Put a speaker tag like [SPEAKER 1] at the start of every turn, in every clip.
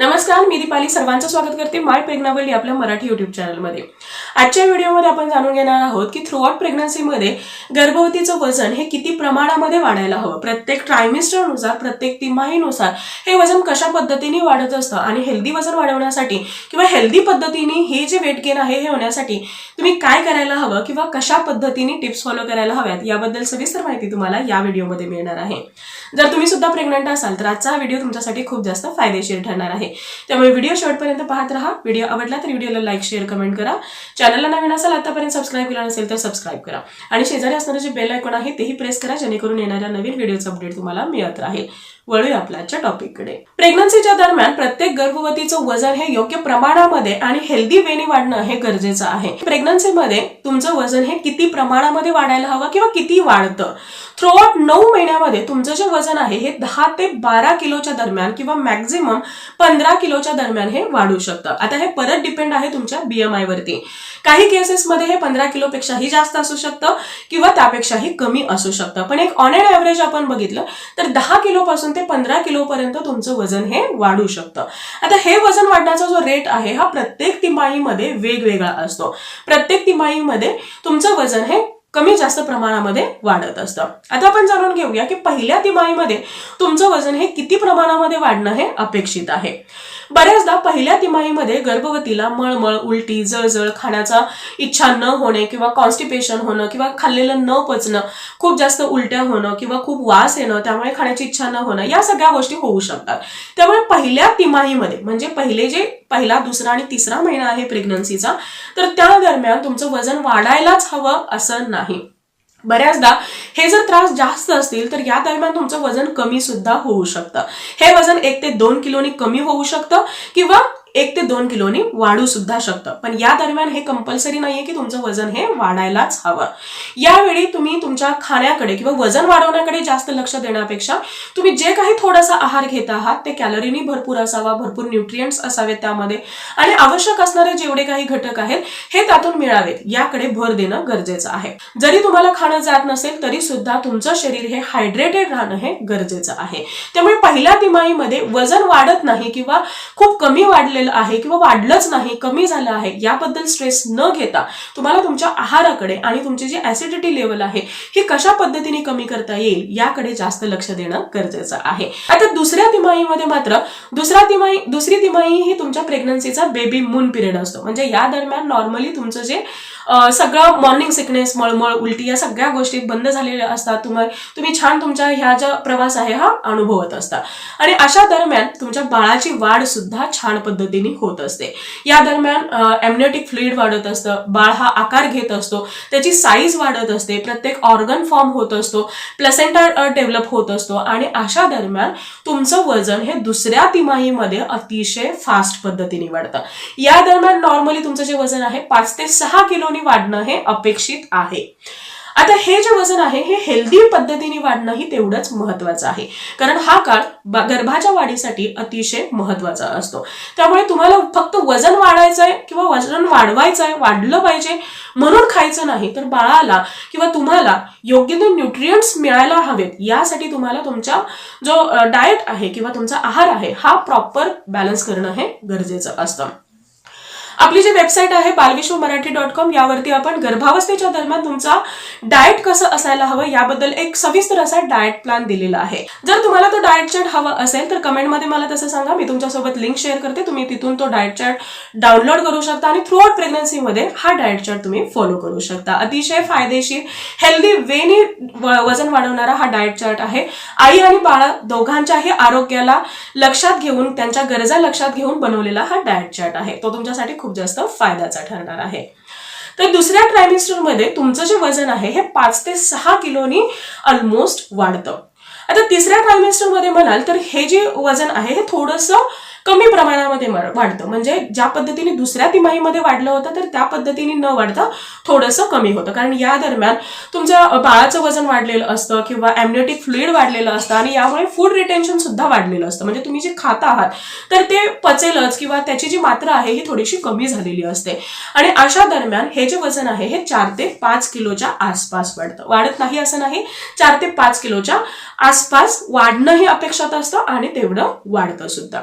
[SPEAKER 1] नमस्कार मी दीपाली. सर्वांचं स्वागत करते माय प्रेग्नावली आपल्या मराठी युट्यूब चॅनलमध्ये आजच्या व्हिडिओमध्ये आपण जाणून घेणार आहोत की थ्रू आउट प्रेग्नन्सीमध्ये गर्भवतीचं वजन हे किती प्रमाणामध्ये वाढायला हवं? प्रत्येक ट्रायमिस्टरनुसार प्रत्येक तिमाहीनुसार हे वजन कशा पद्धतीने वाढत असतं आणि हेल्दी वजन वाढवण्यासाठी किंवा हेल्दी पद्धतीने हे जे वेट गेन आहे हे होण्यासाठी तुम्ही काय करायला हवं किंवा कशा पद्धतीने टिप्स फॉलो करायला हव्यात याबद्दल सविस्तर माहिती तुम्हाला या व्हिडिओमध्ये मिळणार आहे. जर तुम्ही सुद्धा प्रेग्नंट असाल तर आजचा हा व्हिडिओ तुमच्यासाठी खूप जास्त फायदेशीर ठरणार आहे. त्यामुळे व्हिडिओ शेवटपर्यंत पाहत राहा. व्हिडिओ आवडला तर व्हिडिओला लाईक शेअर कमेंट करा. चॅनलला नवीन असाल आतापर्यंत सबस्क्राईब केला नसेल तर सबस्क्राईब करा. आणि शेजारी असणारं जे बेल आयकॉन आहे तेही प्रेस करा जेणेकरून येणाऱ्या नवीन व्हिडिओचं अपडेट तुम्हाला मिळत राहील. वळूया आपल्या टॉपिककडे प्रेग्नन्सीच्या दरम्यान प्रत्येक गर्भवतीचं वजन हे योग्य प्रमाणामध्ये आणि हेल्दी वेने वाढणं हे गरजेचं आहे. प्रेग्नन्सीमध्ये तुमचं वजन हे किती प्रमाणामध्ये वाढायला हवं किंवा किती वाढतं? थ्रूआउट नऊ महिन्यामध्ये तुमचं जे वजन आहे हे दहा ते बारा किलोच्या दरम्यान किंवा मॅक्झिमम पंधरा किलोच्या दरम्यान हे वाढू शकतं. आता हे परत डिपेंड आहे तुमच्या बीएमआय वरती. काही केसेसमध्ये हे पंधरा किलोपेक्षाही जास्त असू शकतं किंवा त्यापेक्षाही कमी असू शकतं. पण एक ऑन एन ॲव्हरेज आपण बघितलं तर दहा किलोपासून ते पंधरा किलोपर्यंत तुमचं वजन हे वाढू शकतं. आता हे वजन वाढण्याचा जो रेट आहे हा प्रत्येक तिमाहीमध्ये वेगवेगळा असतो. प्रत्येक तिमाहीमध्ये तुमचं वजन हे कमी जास्त प्रमाणामध्ये वाढत असतं. आता आपण जाणून घेऊया की पहिल्या तिमाहीमध्ये तुमचं वजन हे किती प्रमाणामध्ये वाढणं हे अपेक्षित आहे. बऱ्याचदा पहिल्या तिमाहीमध्ये गर्भवतीला मळमळ उलटी जळजळ खाण्याचा इच्छा न होणे किंवा कॉन्स्टिपेशन होणं किंवा खाल्लेलं न पचणं खूप जास्त उलट्या होणं किंवा खूप वास येणं त्यामुळे खाण्याची इच्छा न होणं या सगळ्या गोष्टी होऊ शकतात. त्यामुळे पहिल्या तिमाहीमध्ये म्हणजे पहिले जे पहिला दुसरा आणि तिसरा महिना आहे प्रेग्नन्सीचा तर त्या दरम्यान तुमचं वजन वाढायलाच हवं असं नाही. बऱ्याचदा हे जर त्रास जास्त असतील तर या दरम्यान तुमचं वजन कमी सुद्धा होऊ शकतं. हे वजन एक ते दोन किलोनी कमी होऊ शकतं किंवा एक ते दोन किलोनी वाढू सुद्धा शकतं. पण या दरम्यान हे कंपल्सरी नाहीये की तुमचं वजन हे वाढायलाच हवं. यावेळी तुम्ही तुमच्या खाण्याकडे किंवा वजन वाढवण्याकडे जास्त लक्ष देण्यापेक्षा तुम्ही जे काही थोडासा आहार घेत आहात ते कॅलरीनी भरपूर असावा भरपूर न्यूट्रियंट्स असावेत त्यामध्ये. आणि आवश्यक असणारे जेवढे काही घटक आहेत हे त्यातून मिळावेत. याकडे भर देणं गरजेचं आहे. जरी तुम्हाला खाणं जात नसेल तरी सुद्धा तुमचं शरीर हे हायड्रेटेड राहणं हे गरजेचं आहे. त्यामुळे पहिल्या तिमाहीमध्ये वजन वाढत नाही किंवा खूप कमी वाढलेलं आहे किंवा वाढलंच नाही कमी झालं आहे याबद्दल स्ट्रेस न घेता तुम्हाला तुमच्या आहाराकडे आणि तुमची जी ऍसिडिटी लेवल आहे ही कशा पद्धतीने कमी करता येईल याकडे जास्त लक्ष देणं गरजेचं आहे. आता दुसऱ्या तिमाहीमध्ये मात्र दुसरा तिमाही दुसरी तिमाही ही तुमच्या प्रेग्नन्सीचा बेबी मून पिरियड असतो. म्हणजे या दरम्यान नॉर्मली तुमचं जे सगळं मॉर्निंग सिकनेस मळमळ उलटी या सगळ्या गोष्टी बंद झालेल्या असतात. तुम्हाला तुम्ही छान तुमच्या ह्या ज्या प्रवास आहे हा अनुभवत असता. आणि अशा दरम्यान तुमच्या बाळाची वाढ सुद्धा छान पद्धतीने होत असते. या दरम्यान एमनेटिक फ्लुइड वाढत असतं. बाळ हा आकार घेत असतो. त्याची साईज वाढत असते. प्रत्येक ऑर्गन फॉर्म होत असतो. प्लेसेंटा डेव्हलप होत असतो. आणि अशा दरम्यान तुमचं वजन हे दुसऱ्या तिमाहीमध्ये अतिशय फास्ट पद्धतीने वाढतं. या दरम्यान नॉर्मली तुमचं जे वजन आहे पाच ते सहा किलोनी वाढणं हे अपेक्षित आहे. आता हे जे वजन आहे हे हेल्दी पद्धतीने वाढणं ही तेवढंच महत्वाचं आहे. कारण हा काळ गर्भाच्या वाढीसाठी अतिशय महत्त्वाचा असतो. त्यामुळे तुम्हाला फक्त वजन वाढायचं आहे किंवा वजन वाढवायचं आहे वाढलं पाहिजे म्हणून खायचं नाही तर बाळाला किंवा तुम्हाला योग्य ते न्यूट्रियंट्स मिळायला हवेत यासाठी तुम्हाला तुमचा जो डाएट आहे किंवा तुमचा आहार आहे हा प्रॉपर बॅलन्स करणं हे गरजेचं असतं. आपली जी वेबसाईट आहे बालविश्व मराठी डॉट कॉम यावरती आपण गर्भावस्थेच्या दरम्यान तुमचा डाएट कसं असायला हवं याबद्दल एक सविस्तर असा डाएट प्लॅन दिलेला आहे. जर तुम्हाला तो डाएट चार्ट हवा असेल तर कमेंटमध्ये मला तसं सांगा. मी तुमच्यासोबत लिंक शेअर करते. तुम्ही तिथून तो डाएट चार्ट डाउनलोड करू शकता आणि थ्रू आउट प्रेग्नन्सीमध्ये हा डाएट चार्ट तुम्ही फॉलो करू शकता. अतिशय फायदेशीर हेल्दी वेने वजन वाढवणारा हा डाएट चार्ट आहे. आई आणि बाळा दोघांच्याही आरोग्याला लक्षात घेऊन त्यांच्या गरजा लक्षात घेऊन बनवलेला हा डाएट चार्ट आहे. तो तुमच्यासाठी खूप जास्त फायद्याचा ठरणार आहे. तर दुसऱ्या ट्रायमिस्टरमध्ये तुमचं जे वजन आहे हे पाच ते सहा किलोनी ऑलमोस्ट वाढतं. आता तिसऱ्या ट्रायमिस्टरमध्ये म्हणाल तर हे जे वजन आहे हे थोडंसं कमी प्रमाणामध्ये वाढतं. म्हणजे ज्या पद्धतीने दुसऱ्या तिमाहीमध्ये वाढलं होतं तर त्या पद्धतीने न वाढता थोडंसं कमी होतं. कारण या दरम्यान तुमचं बाळाचं वजन वाढलेलं असतं किंवा एम्नियोटिक फ्लुईड वाढलेलं असतं आणि यामुळे फूड रिटेन्शन सुद्धा वाढलेलं असतं. म्हणजे तुम्ही जे खाता आहात तर ते पचेलच किंवा त्याची जी मात्रा आहे ही थोडीशी कमी झालेली असते. आणि अशा दरम्यान हे जे वजन आहे हे चार ते पाच किलोच्या आसपास वाढतं. वाढत नाही असं नाही चार ते पाच किलोच्या आसपास वाढणंही अपेक्षित असतं आणि तेवढं वाढतं सुद्धा.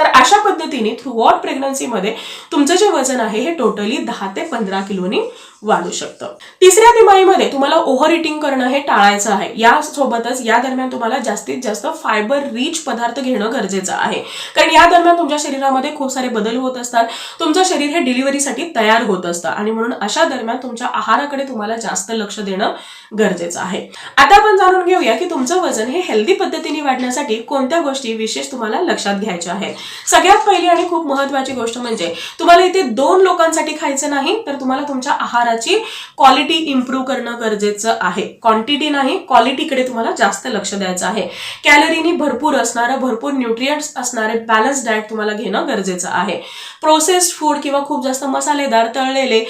[SPEAKER 1] तर अशा पद्धतीने थ्रू आउट प्रेग्नन्सीमध्ये तुमचं जे वजन आहे हे टोटली दहा ते पंधरा किलोनी वाढू शकतं. तिसऱ्या तिमाहीमध्ये तुम्हाला ओव्हर इटिंग करणं हे टाळायचं आहे. यासोबतच या दरम्यान तुम्हाला जास्तीत जास्त फायबर रिच पदार्थ घेणं गरजेचं आहे. कारण या दरम्यान तुमच्या शरीरामध्ये खूप सारे बदल होत असतात. तुमचं शरीर हे डिलिव्हरीसाठी तयार होत असतं. आणि म्हणून अशा दरम्यान तुमच्या आहाराकडे तुम्हाला जास्त लक्ष देणं गरजेचं आहे. आता आपण जाणून घेऊया की तुमचं वजन हे हेल्दी पद्धतीने वाढण्यासाठी कोणत्या गोष्टी विशेष तुम्हाला लक्षात घ्यायच्या आहेत. सगळ्यात पहिली आणि खूप महत्वाची गोष्ट म्हणजे तुम्हाला इथे दोन लोकांसाठी खायचं नाही तर तुम्हाला तुमच्या आहाराची क्वालिटी इम्प्रूव्ह करणं गरजेचं आहे. क्वांटिटी नाही क्वालिटीकडे तुम्हाला जास्त लक्ष द्यायचं आहे. कॅलरीनी भरपूर असणारं भरपूर न्यूट्रियंट्स असणारे बॅलन्स डाएट तुम्हाला घेणं गरजेचं आहे. प्रोसेस्ड फूड किंवा खूप जास्त मसालेदार तळलेले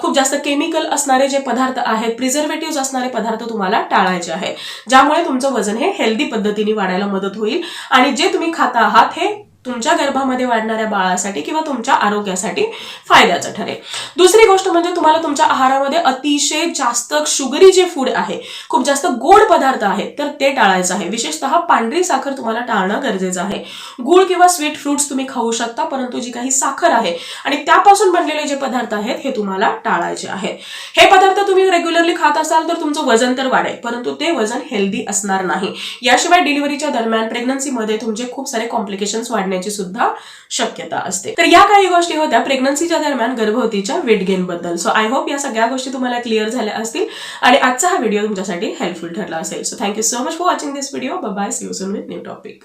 [SPEAKER 1] खूप जास्त केमिकल असणारे जे पदार्थ आहेत प्रिझर्वेटिव्ह असणारे पदार्थ तुम्हाला टाळायचे आहे. ज्यामुळे तुमचं वजन हे हेल्दी पद्धतीने वाढायला मदत होईल. आणि जे तुम्ही खाता आहात हे तुमच्या गर्भामध्ये वाढणाऱ्या बाळासाठी किंवा तुमच्या आरोग्यासाठी फायद्याचं ठरेल. दुसरी गोष्ट म्हणजे तुम्हाला तुमच्या आहारामध्ये अतिशय जास्त शुगरी जे फूड आहे खूप जास्त गोड पदार्थ आहेत तर ते टाळायचं आहे. विशेषतः पांढरी साखर तुम्हाला टाळणं गरजेचं आहे. गुळ किंवा स्वीट फ्रुट्स तुम्ही खाऊ शकता परंतु जी काही साखर आहे आणि त्यापासून बनलेले जे पदार्थ आहेत हे तुम्हाला टाळायचे आहेत हे पदार्थ तुम्ही रेग्युलरली खात असाल तर तुमचं वजन तर वाढेल परंतु ते वजन हेल्दी असणार नाही. याशिवाय डिलिव्हरीच्या दरम्यान प्रेग्नन्सीमध्ये तुमचे खूप सारे कॉम्प्लिकेशन्स वाढण्याची सुद्धा शक्यता असते. तर या काही गोष्टी होत्या प्रेग्नन्सीच्या दरम्यान गर्भवतीच्या वेट गेन बद्दल. सो आय होप या सगळ्या गोष्टी तुम्हाला क्लिअर झाल्या असतील आणि आजचा हा व्हिडिओ तुमच्यासाठी हेल्पफुल ठरला असेल. So thank you so much for watching this video bye see you soon with new topic